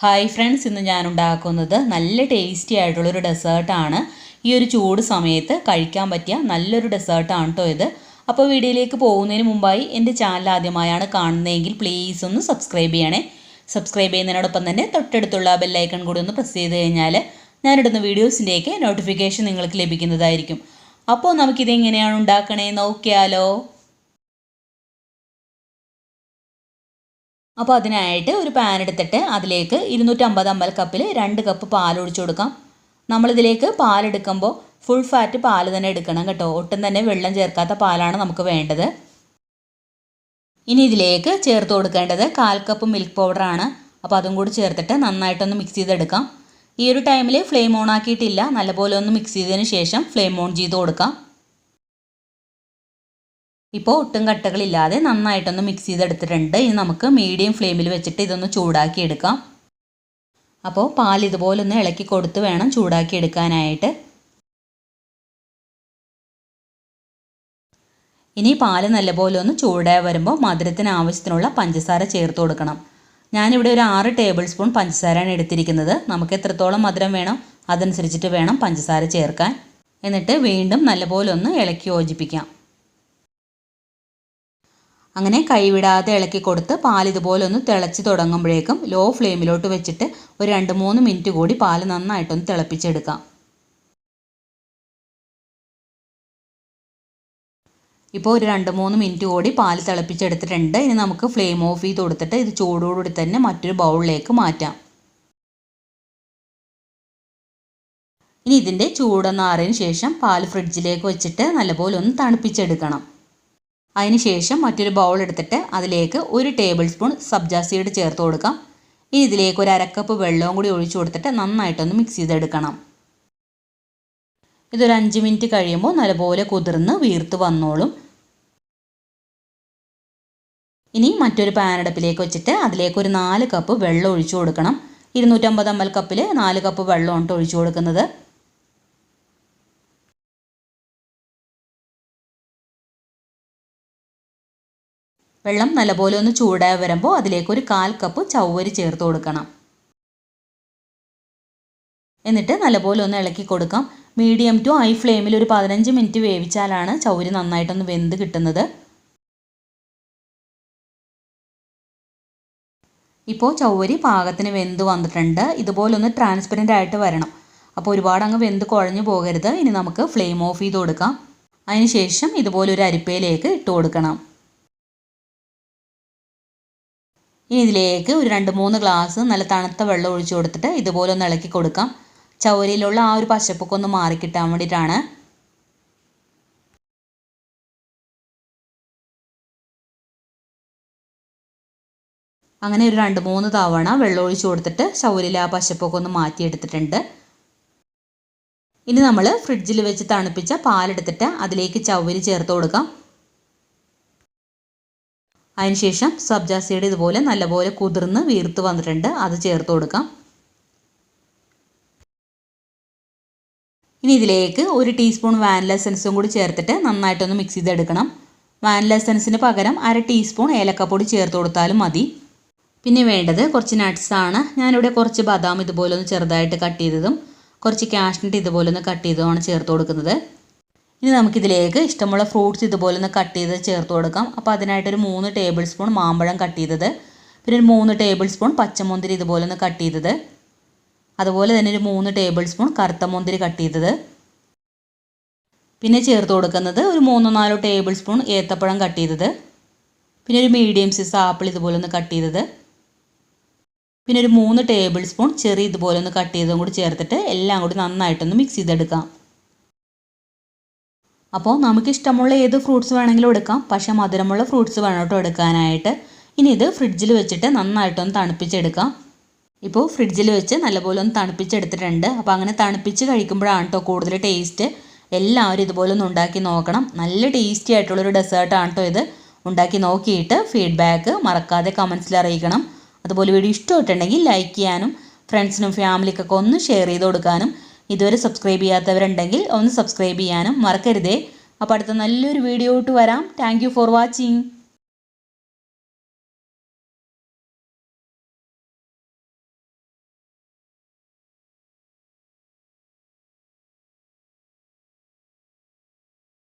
Hi friends ഇന്ന് ഞാൻ ഉണ്ടാക്കുന്നത് നല്ല ടേസ്റ്റി ആയിട്ടുള്ളൊരു ഡെസേർട്ടാണ് ഈ ഒരു ചൂട് സമയത്ത് കഴിക്കാൻ പറ്റിയ നല്ലൊരു ഡെസേർട്ടാണ് കേട്ടോ ഇത്. അപ്പോൾ വീഡിയോയിലേക്ക് പോകുന്നതിന് മുമ്പായി എന്റെ ചാനൽ ആദ്യമായാണ് കാണുന്നതെങ്കിൽ പ്ലീസ് ഒന്ന് സബ്സ്ക്രൈബ് ചെയ്യണേ. സബ്സ്ക്രൈബ് ചെയ്യുന്നതിനോടൊപ്പം തന്നെ തൊട്ടടുത്തുള്ള ബെല്ലൈക്കൺ കൂടി ഒന്ന് പ്രസ് ചെയ്ത് കഴിഞ്ഞാൽ ഞാനിടുന്ന വീഡിയോസിന്റെയൊക്കെ നോട്ടിഫിക്കേഷൻ നിങ്ങൾക്ക് ലഭിക്കുന്നതായിരിക്കും. അപ്പോൾ നമുക്കിതെങ്ങനെയാണ് ഉണ്ടാക്കണേ? നോക്കിയാലോ. അപ്പോൾ അതിനായിട്ട് ഒരു പാൻ എടുത്തിട്ട് അതിലേക്ക് ഇരുന്നൂറ്റമ്പത് അമ്പൽ കപ്പിൽ രണ്ട് കപ്പ് പാൽ ഒഴിച്ചു കൊടുക്കാം. നമ്മളിതിലേക്ക് പാലെടുക്കുമ്പോൾ ഫുൾ ഫാറ്റ് പാൽ തന്നെ എടുക്കണം കേട്ടോ. ഒട്ടും തന്നെ വെള്ളം ചേർക്കാത്ത പാലാണ് നമുക്ക് വേണ്ടത്. ഇനി ഇതിലേക്ക് ചേർത്ത് കൊടുക്കേണ്ടത് കാൽ കപ്പ് മിൽക്ക് പൗഡറാണ് അപ്പോൾ അതും കൂടി ചേർത്തിട്ട് നന്നായിട്ടൊന്ന് മിക്സ് ചെയ്തെടുക്കാം. ഈ ഒരു ടൈമിൽ ഫ്ലെയിം ഓൺ ആക്കിയിട്ടില്ല. നല്ലപോലെ ഒന്ന് മിക്സ് ചെയ്തതിന് ശേഷം ഫ്ലെയിം ഓൺ ചെയ്ത് കൊടുക്കാം. ഇപ്പോൾ ഒട്ടും കട്ടകളില്ലാതെ നന്നായിട്ടൊന്ന് മിക്സ് ചെയ്തെടുത്തിട്ടുണ്ട്. ഇനി നമുക്ക് മീഡിയം ഫ്ലെയിമിൽ വെച്ചിട്ട് ഇതൊന്ന് ചൂടാക്കി എടുക്കാം അപ്പോൾ പാൽ ഇതുപോലെ ഒന്ന് ഇളക്കി കൊടുത്ത് വേണം ചൂടാക്കി എടുക്കാനായിട്ട് ഇനി പാൽ നല്ലപോലെ ഒന്ന് ചൂടായി വരുമ്പോൾ മധുരത്തിന് ആവശ്യത്തിനുള്ള പഞ്ചസാര ചേർത്ത് കൊടുക്കണം. ഞാനിവിടെ ഒരു ആറ് ടേബിൾ സ്പൂൺ പഞ്ചസാരയാണ് എടുത്തിരിക്കുന്നത്. നമുക്ക് എത്രത്തോളം മധുരം വേണം അതനുസരിച്ചിട്ട് വേണം പഞ്ചസാര ചേർക്കാൻ. എന്നിട്ട് വീണ്ടും നല്ലപോലെ ഒന്ന് ഇളക്കി യോജിപ്പിക്കാം. അങ്ങനെ കൈവിടാതെ ഇളക്കി കൊടുത്ത് പാൽ ഇതുപോലെ ഒന്ന് തിളച്ച് തുടങ്ങുമ്പോഴേക്കും ലോ ഫ്ലെയിമിലോട്ട് വെച്ചിട്ട് ഒരു രണ്ട് മൂന്ന് മിനിറ്റ് കൂടി പാൽ നന്നായിട്ടൊന്ന് തിളപ്പിച്ചെടുക്കാം. ഇപ്പോൾ ഒരു രണ്ട് മൂന്ന് മിനിറ്റ് കൂടി പാൽ തിളപ്പിച്ചെടുത്തിട്ടുണ്ട്. ഇനി നമുക്ക് ഫ്ലെയിം ഓഫ് ചെയ്ത് കൊടുത്തിട്ട് ഇത് ചൂടോടുകൂടി തന്നെ മറ്റൊരു ബൗളിലേക്ക് മാറ്റാം. ഇനി ഇതിന്റെ ചൂടൊന്നാറിന് ശേഷം പാൽ ഫ്രിഡ്ജിലേക്ക് വെച്ചിട്ട് നല്ലപോലെ ഒന്ന് തണുപ്പിച്ചെടുക്കണം. അതിനുശേഷം മറ്റൊരു ബൗൾ എടുത്തിട്ട് അതിലേക്ക് ഒരു ടേബിൾ സ്പൂൺ സബ്ജാ സീഡ് ചേർത്ത് കൊടുക്കാം. ഇനി ഇതിലേക്ക് ഒരു അരക്കപ്പ് വെള്ളവും കൂടി ഒഴിച്ചു കൊടുത്തിട്ട് നന്നായിട്ടൊന്ന് മിക്സ് ചെയ്തെടുക്കണം. ഇതൊരു അഞ്ച് മിനിറ്റ് കഴിയുമ്പോൾ നല്ലപോലെ കുതിർന്ന് വീർത്ത് വന്നോളും. ഇനി മറ്റൊരു പാനടപ്പിലേക്ക് വെച്ചിട്ട് അതിലേക്ക് ഒരു നാല് കപ്പ് വെള്ളം ഒഴിച്ചു കൊടുക്കണം. ഇരുന്നൂറ്റമ്പത് എം കപ്പിൽ നാല് കപ്പ് വെള്ളമാണ് ഒഴിച്ചു കൊടുക്കുന്നത്. വെള്ളം നല്ലപോലെ ഒന്ന് ചൂടായി വരുമ്പോൾ അതിലേക്ക് ഒരു കാൽ കപ്പ് ചവ്വരി ചേർത്ത് കൊടുക്കണം. എന്നിട്ട് നല്ലപോലെ ഒന്ന് ഇളക്കി കൊടുക്കാം. മീഡിയം ടു ഹൈ ഫ്ലെയിമിൽ ഒരു പതിനഞ്ച് മിനിറ്റ് വേവിച്ചാലാണ് ചൗരി നന്നായിട്ടൊന്ന് വെന്ത് കിട്ടുന്നത്. ഇപ്പോൾ ചൗവരി പാകത്തിന് വെന്ത് വന്നിട്ടുണ്ട്. ഇതുപോലൊന്ന് ട്രാൻസ്പെറന്റ് ആയിട്ട് വരണം. അപ്പോൾ ഒരുപാട് അങ്ങ് വെന്ത് കുഴഞ്ഞു പോകരുത്. ഇനി നമുക്ക് ഫ്ലെയിം ഓഫ് ചെയ്ത് കൊടുക്കാം. അതിനുശേഷം ഇതുപോലൊരു അരിപ്പയിലേക്ക് ഇട്ട് കൊടുക്കണം. ഇനി ഇതിലേക്ക് ഒരു രണ്ട് മൂന്ന് ഗ്ലാസ് നല്ല തണുത്ത വെള്ളം ഒഴിച്ചു കൊടുത്തിട്ട് ഇതുപോലെ ഒന്ന് ഇളക്കി കൊടുക്കാം. ചൗരയിലുള്ള ആ ഒരു പശപ്പൊക്കെ ഒന്ന് മാറിക്കിട്ടാൻ വേണ്ടിയിട്ടാണ്. അങ്ങനെ ഒരു രണ്ട് മൂന്ന് തവണ വെള്ളം ഒഴിച്ചു കൊടുത്തിട്ട് ചവരിൽ ആ പശപ്പൊക്കെ ഒന്ന് മാറ്റിയെടുത്തിട്ടുണ്ട്. ഇനി നമ്മൾ ഫ്രിഡ്ജിൽ വെച്ച് തണുപ്പിച്ച പാലെടുത്തിട്ട് അതിലേക്ക് ചൗരി ചേർത്ത് കൊടുക്കാം. അതിനുശേഷം സബ്ജാസിയുടെ ഇതുപോലെ നല്ലപോലെ കുതിർന്ന് വീർത്ത് വന്നിട്ടുണ്ട്. അത് ചേർത്ത് കൊടുക്കാം. ഇനി ഇതിലേക്ക് ഒരു ടീസ്പൂൺ വാനില എസൻസും കൂടി ചേർത്തിട്ട് നന്നായിട്ടൊന്ന് മിക്സ് ചെയ്തെടുക്കണം. വാനില എസൻസിന് പകരം അര ടീസ്പൂൺ ഏലക്കപ്പൊടി ചേർത്ത് കൊടുത്താലും മതി. പിന്നെ വേണ്ടത് കുറച്ച് നട്ട്സാണ് ഞാനിവിടെ കുറച്ച് ബദാം ഇതുപോലെ ഒന്ന് ചെറുതായിട്ട് കട്ട് ചെയ്തതും കുറച്ച് കാഷ്നട്ട് ഇതുപോലെ ഒന്ന് കട്ട് ചെയ്തതുമാണ് ചേർത്ത് കൊടുക്കുന്നത്. ഇനി നമുക്കിതിലേക്ക് ഇഷ്ടമുള്ള ഫ്രൂട്ട്സ് ഇതുപോലെ ഒന്ന് കട്ട് ചെയ്ത് ചേർത്ത് കൊടുക്കാം. അപ്പോൾ അതിനായിട്ടൊരു മൂന്ന് ടേബിൾ സ്പൂൺ മാമ്പഴം കട്ട് ചെയ്തത്. പിന്നെ ഒരു മൂന്ന് ടേബിൾ സ്പൂൺ പച്ചമുന്തിരി ഇതുപോലെ ഒന്ന് കട്ട് ചെയ്തത്. അതുപോലെ തന്നെ ഒരു മൂന്ന് ടേബിൾ സ്പൂൺ കറുത്ത മുന്തിരി കട്ട് ചെയ്തത്. പിന്നെ ചേർത്ത് കൊടുക്കുന്നത് ഒരു മൂന്നോ നാലോ ടേബിൾ സ്പൂൺ ഏത്തപ്പഴം കട്ട് ചെയ്തത്. പിന്നെ ഒരു മീഡിയം സൈസ് ആപ്പിൾ ഇതുപോലെ ഒന്ന് കട്ട് ചെയ്തത്. പിന്നെ ഒരു മൂന്ന് ടേബിൾ സ്പൂൺ ചെറി ഇതുപോലെ ഒന്ന് കട്ട് ചെയ്തതും കൂടി ചേർത്തിട്ട് എല്ലാം കൂടി നന്നായിട്ടൊന്ന് മിക്സ് ചെയ്തെടുക്കാം. അപ്പോൾ നമുക്ക് ഇഷ്ടമുള്ള ഏത് ഫ്രൂട്ട്സ് വേണമെങ്കിലും എടുക്കാം. പക്ഷേ മധുരമുള്ള ഫ്രൂട്ട്സ് വേണം കേട്ടോ എടുക്കാനായിട്ട്. ഇനി ഇത് ഫ്രിഡ്ജിൽ വെച്ചിട്ട് നന്നായിട്ടൊന്ന് തണുപ്പിച്ചെടുക്കാം. ഇപ്പോൾ ഫ്രിഡ്ജിൽ വെച്ച് നല്ലപോലെ ഒന്ന് തണുപ്പിച്ചെടുത്തിട്ടുണ്ട്. അപ്പോൾ അങ്ങനെ തണുപ്പിച്ച് കഴിക്കുമ്പോഴാണ് കേട്ടോ കൂടുതൽ ടേസ്റ്റ് എല്ലാവരും ഇതുപോലെ ഒന്ന് ഉണ്ടാക്കി നോക്കണം. നല്ല ടേസ്റ്റി ആയിട്ടുള്ളൊരു ഡെസേർട്ടാണ് കേട്ടോ ഇത്. ഉണ്ടാക്കി നോക്കിയിട്ട് ഫീഡ്ബാക്ക് മറക്കാതെ കമൻസിൽ അറിയിക്കണം. അതുപോലെ വീഡിയോ ഇഷ്ടമായിട്ടുണ്ടെങ്കിൽ ലൈക്ക് ചെയ്യാനും ഫ്രണ്ട്സിനും ഫാമിലിക്കൊക്കെ ഒന്ന് ഷെയർ ചെയ്ത് കൊടുക്കാനും ഇതുവരെ സബ്സ്ക്രൈബ് ചെയ്യാത്തവരുണ്ടെങ്കിൽ ഒന്ന് സബ്സ്ക്രൈബ് ചെയ്യാനും മറക്കരുതേ. അപ്പോൾ അടുത്ത നല്ലൊരു വീഡിയോ ഇട്ട് വരാം. Thank for watching